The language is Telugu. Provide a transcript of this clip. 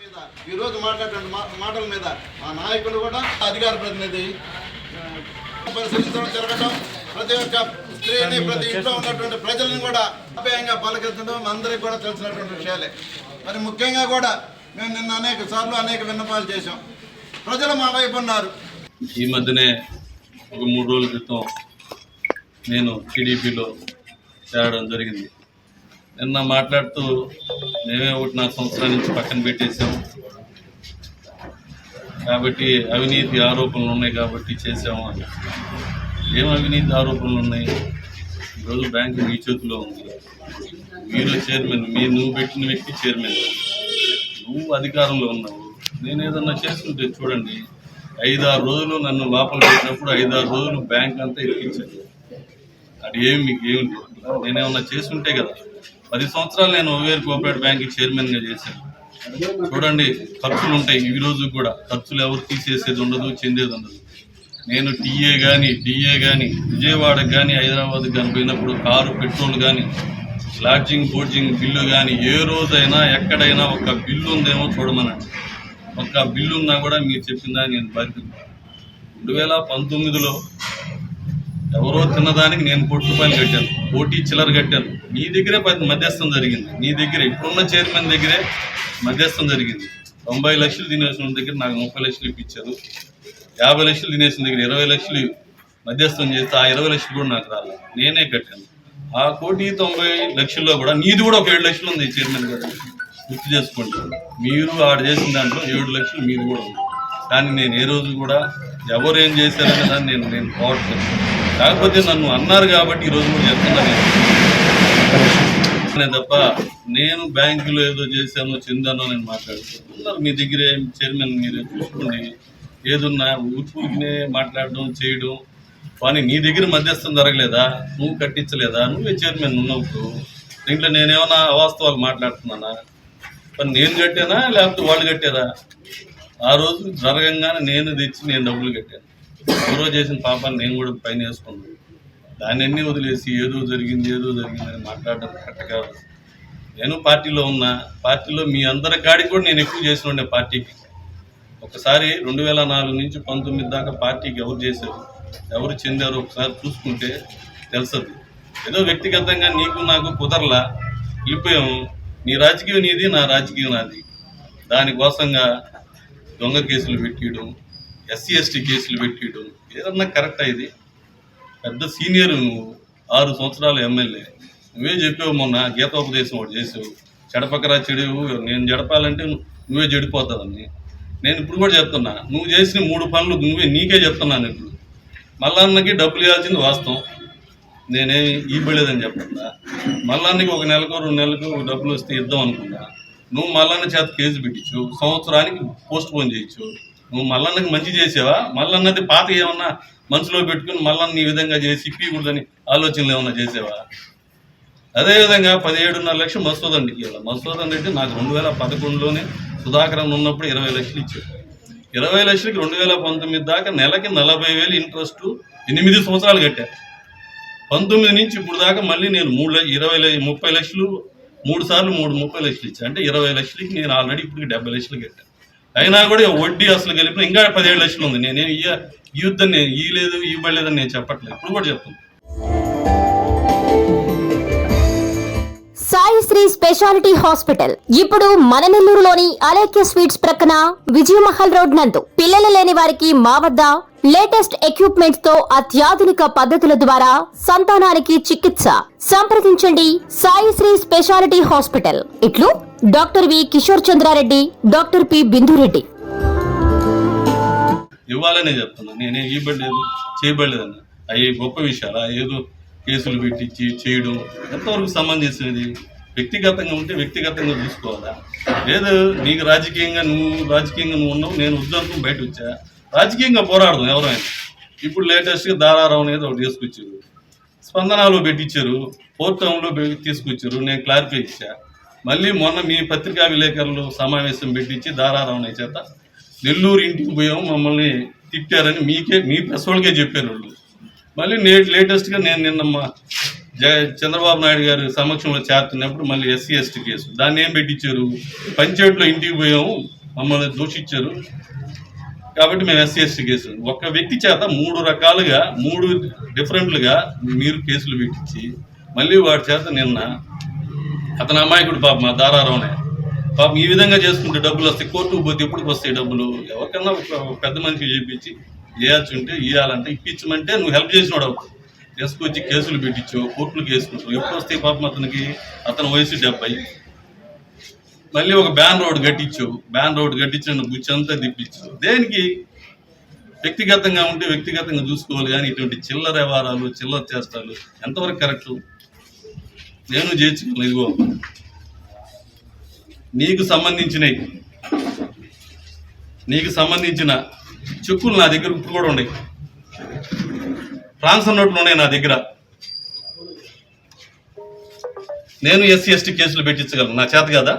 మీద ఈ రోజు మాట్లాడిన మాటల మీద మా నాయకులు కూడా అధికార ప్రతినిధి. పరిశీలించడం జరగడం ప్రతి ఒక్క స్త్రీని ప్రతి ఇంట్లో ఉన్నటువంటి ప్రజలను కూడా అభయంగా పలకెత్తడం అందరికీ కూడా తెలిసినటువంటి విషయాలే. మరి ముఖ్యంగా కూడా మేము నిన్న అనేక సార్లు అనేక విన్నపాలు చేశాం. ప్రజలు మా వైపు ఉన్నారు. ఈ మధ్యనే ఒక మూడు రోజుల క్రితం నేను టీడీపీలో చేరడం జరిగింది. నిన్న మాట్లాడుతూ మేమే ఒకటి నా సంవత్సరాల నుంచి పక్కన పెట్టేసాం కాబట్టి అవినీతి ఆరోపణలు ఉన్నాయి కాబట్టి చేసాము అని. ఏం అవినీతి ఆరోపణలు ఉన్నాయి? ఈరోజు బ్యాంకు మీ చేతిలో ఉంది. మీరు చైర్మన్ మీ నువ్వు పెట్టిన వ్యక్తి చైర్మన్. నువ్వు అధికారంలో ఉన్నావు. నేను ఏదన్నా చేస్తుంటే చూడండి ఐదారు రోజులు నన్ను లోపల పెట్టినప్పుడు ఐదారు రోజులు బ్యాంక్ అంతా ఎక్కించాను అది ఏమి మీకు ఏమి నేనేమన్నా చేస్తుంటే కదా. పది సంవత్సరాలు నేను ఓవేర్ కోఆపరేటివ్ బ్యాంక్ చైర్మన్గా చేశాను. చూడండి ఖర్చులు ఉంటాయి. ఈ రోజు కూడా ఖర్చులు ఎవరు తీసేసేది ఉండదు చెందేది ఉండదు. నేను టీఏ కానీ డిఏ కానీ విజయవాడకు కానీ హైదరాబాద్కి కానీ పోయినప్పుడు కారు పెట్రోల్ కానీ లాడ్జింగ్ బోర్జింగ్ బిల్లు కానీ ఏ రోజైనా ఎక్కడైనా ఒక బిల్లు ఉందేమో చూడమనండి. ఒక్క బిల్లు ఉన్నా కూడా మీరు చెప్పిందా నేను బాధ్యత రెండు వేల పంతొమ్మిదిలో ఎవరో తిన్నదానికి నేను కోటి రూపాయలు కట్టాను. కోటి చిల్లర కట్టాను. నీ దగ్గరే మధ్యస్థం జరిగింది. నీ దగ్గర ఇప్పుడున్న చైర్మన్ దగ్గరే మధ్యస్థం జరిగింది. తొంభై లక్షలు తినేసిన దగ్గర నాకు ముప్పై లక్షలు ఇప్పించారు. యాభై లక్షలు తినేసిన దగ్గర ఇరవై లక్షలు మధ్యస్థం చేస్తే ఆ ఇరవై లక్షలు కూడా నాకు రాలేదు. నేనే కట్టాను. ఆ కోటి తొంభై లక్షల్లో కూడా నీది కూడా ఒక ఏడు లక్షలు ఉంది చైర్మన్ గారు. గుర్తు చేసుకోండి. మీరు ఆడ చేసిన దాంట్లో ఏడు లక్షలు మీరు కూడా ఉంది. కానీ నేను ఏ రోజు కూడా ఎవరు ఏం చేశారనే దాన్ని నేను నేను పోవట్లేదు కాకపోతే నన్ను అన్నారు కాబట్టి ఈరోజు కూడా చెప్తున్నాను నేను. తప్ప నేను బ్యాంకులో ఏదో చేశానో చెందానో నేను మాట్లాడుతున్నాను మీ దగ్గర చైర్మన్ మీరే చూసుకోండి ఏదున్నా ఊరినే మాట్లాడడం చేయడం. కానీ నీ దగ్గర మధ్యస్థం జరగలేదా? నువ్వు కట్టించలేదా? నువ్వే చైర్మన్ ఉన్నప్పుడు దీంట్లో నేనేమన్నా అవాస్తవాలు మాట్లాడుతున్నానా? మరి నేను కట్టానా? లేకపోతే వాళ్ళు కట్టారా? ఆ రోజు జరగంగానే నేను తెచ్చి నేను డబ్బులు కట్టాను. ఎవరో చేసిన పాపాన్ని నేను కూడా పైన వేసుకున్నాను. దాన్ని అన్నీ వదిలేసి ఏదో జరిగింది ఏదో జరిగిందని మాట్లాడడం కరెక్ట్ కాదు. నేను పార్టీలో ఉన్నా పార్టీలో మీ అందరి కాడికి కూడా నేను ఎక్కువ చేసిన ఉండే పార్టీకి. ఒకసారి రెండు వేల నాలుగు నుంచి పంతొమ్మిది దాకా పార్టీకి ఎవరు చేశారు ఎవరు చెందారు ఒకసారి చూసుకుంటే తెలుస్తుంది ఏదో వ్యక్తిగతంగా నీకు నాకు కుదరలా వెళ్ళిపోయాము. నీ రాజకీయం నీది నా రాజకీయం నాది. దానికోసంగా దొంగ కేసులు పెట్టియడం ఎస్సీ ఎస్టీ కేసులు పెట్టియడం ఏదన్నా కరెక్ట్ ఇది. పెద్ద సీనియర్ నువ్వు ఆరు సంవత్సరాలు ఎమ్మెల్యే. నువ్వే చెప్పావు మొన్న గీతోపదేశం ఒకటి చేసావు. చెడపకరా చెడు నేను జడపాలంటే నువ్వే చెడిపోతావని నేను ఇప్పుడు కూడా చెప్తున్నా నువ్వు చేసిన మూడు పనులు నువ్వే నీకే చెప్తున్నాను ఇప్పుడు. మల్లన్నకి డబ్బులు ఇవ్వాల్సింది వాస్తవం. నేనే ఇవ్వలేదని చెప్పకుండా. మల్లన్నకి ఒక నెలకు రెండు నెలలకు డబ్బులు వస్తే ఇద్దాం అనుకున్నా. నువ్వు మల్లన్న చేత కేసు పెట్టించు సంవత్సరానికి పోస్ట్ పోన్ చేయొచ్చు నువ్వు మల్లన్నకి మంచి చేసావా? మల్లన్నది పాత ఏమన్నా మనసులో పెట్టుకుని మల్లన్న ఈ విధంగా చేసి ఇప్పకూడదని ఆలోచనలు ఏమన్నా చేసావా? అదేవిధంగా పదిహేడున్నర లక్షలు మసూదన్ ఇవ్వాలి మసూదన్ రెడ్డి నాకు రెండు వేల పదకొండులోనే సుధాకరన్ ఉన్నప్పుడు ఇరవై లక్షలు ఇచ్చాడు. ఇరవై లక్షలకి రెండు వేల పంతొమ్మిది దాకా నెలకి నలభై వేలు ఇంట్రెస్ట్ ఎనిమిది సంవత్సరాలు కట్టా. పంతొమ్మిది నుంచి ఇప్పుడు దాకా మళ్ళీ నేను మూడు లక్ష- ఇరవై ముప్పై లక్షలు మూడు సార్లు మూడు ముప్పై లక్షలు ఇచ్చాను అంటే ఇరవై లక్షలకి నేను ఆల్రెడీ ఇప్పుడు డెబ్బై లక్షలు కట్టాను అయినా కూడా వడ్డీ అసలు కలిపిన ఇంకా పదిహేడు లక్షలు ఉంది. నేను ఇయ్య ఈ యుద్ధం నేను ఇయ్యలేదు ఇవ్వలేదని నేను చెప్పట్లేదు. ఇప్పుడు కూడా చెప్తుంది సాయి శ్రీ స్పెషాలిటీ హాస్పిటల్. ఇప్పుడు మన నెల్లూరులోని అలేఖ్య స్వీట్స్ ప్రక్కన విజయమహల్ రోడ్ నందు. పిల్లలు లేని వారికి మా వద్ద లేటెస్ట్ ఎక్విప్మెంట్స్తో అత్యాధునిక పద్ధతుల ద్వారా సంతానానికి చికిత్స. సంప్రదించండి సాయి శ్రీ స్పెషాలిటీ హాస్పిటల్. ఇట్లు doctor V Kishore Chandrareddy doctor P Bindureddy. ఇవ్వాలనే చెప్తున్నా. నేనే ఇవ్వలేదు చేయబడలేదన్న. అవి గొప్ప విషయాలు? ఏదో కేసులు పెట్టించి చేయడం ఎంతవరకు సంబంధించినది? వ్యక్తిగతంగా ఉంటే వ్యక్తిగతంగా చూసుకోవాలా? లేదు నీకు రాజకీయంగా నువ్వు రాజకీయంగా నువ్వు ఉన్నావు నేను ఉద్యోగం బయట వచ్చా? రాజకీయంగా పోరాడదాం ఎవరైనా. ఇప్పుడు లేటెస్ట్గా దారారావు అనేది ఒకటి తీసుకొచ్చారు. స్పందనాలు పెట్టించారు ఫోర్ టౌన్లో తీసుకొచ్చారు నేను క్లారిఫై ఇచ్చా మళ్ళీ మొన్న మీ పత్రికా విలేకరులు సమావేశం పెట్టించి దారారావు అనే చేత నెల్లూరు ఇంటికి పోయాము మమ్మల్ని తిట్టారని మీకే మీ పెసోళ్ళకే చెప్పారు వాళ్ళు. మళ్ళీ నే లేటెస్ట్గా నేను నిన్న మా జ చంద్రబాబు నాయుడు గారి సమక్షంలో చేరుతున్నప్పుడు మళ్ళీ ఎస్సీ ఎస్టీ కేసు. దాన్ని ఏం పెట్టించారు? పంచాయతీలో ఇంటికి పోయాము మమ్మల్ని దూషించారు. కాబట్టి మేము ఎస్సీ ఎస్టీ కేసు. ఒక వ్యక్తి చేత మూడు రకాలుగా మూడు డిఫరెంట్లుగా మీరు కేసులు పెట్టించి మళ్ళీ వాడి చేత నిన్న అతని అమాయకుడు పాప మా దారారావునే. పాపం ఈ విధంగా చేసుకుంటే డబ్బులు వస్తాయి. కోర్టుకు పోతే ఎప్పుడు వస్తాయి డబ్బులు? ఎవరికన్నా ఒక పెద్ద మనిషికి చెప్పించి చేయాల్సి ఉంటే ఇవ్వాలంటే ఇప్పించమంటే నువ్వు హెల్ప్ చేసినాడు అవుతావు తీసుకొచ్చి కేసులు పెట్టించు కోర్టులు కేసుకుంటావు ఎప్పుడు వస్తాయి పాపం అతనికి? అతని వయసు డెబ్బై మళ్ళీ ఒక బ్యాన్ రోడ్ కట్టించు బ్యాన్ రోడ్ కట్టించిన గుచ్చంతా తిప్పించు దేనికి? వ్యక్తిగతంగా ఉంటే వ్యక్తిగతంగా చూసుకోవాలి కానీ ఇటువంటి చిల్లర వ్యవహారాలు చిల్లర చేస్తాలు ఎంతవరకు కరెక్ట్? నేను చేర్చుకోను ఇదిగో. నీకు సంబంధించినవి నీకు సంబంధించిన చెక్కులు నా దగ్గర ఇప్పుడు కూడా ఉన్నాయి. ట్రాన్స్ఫర్ నోట్లు ఉన్నాయి నా దగ్గర. నేను ఎస్సీ ఎస్టీ కేసులు పెట్టించగలను. నా చేత కదా?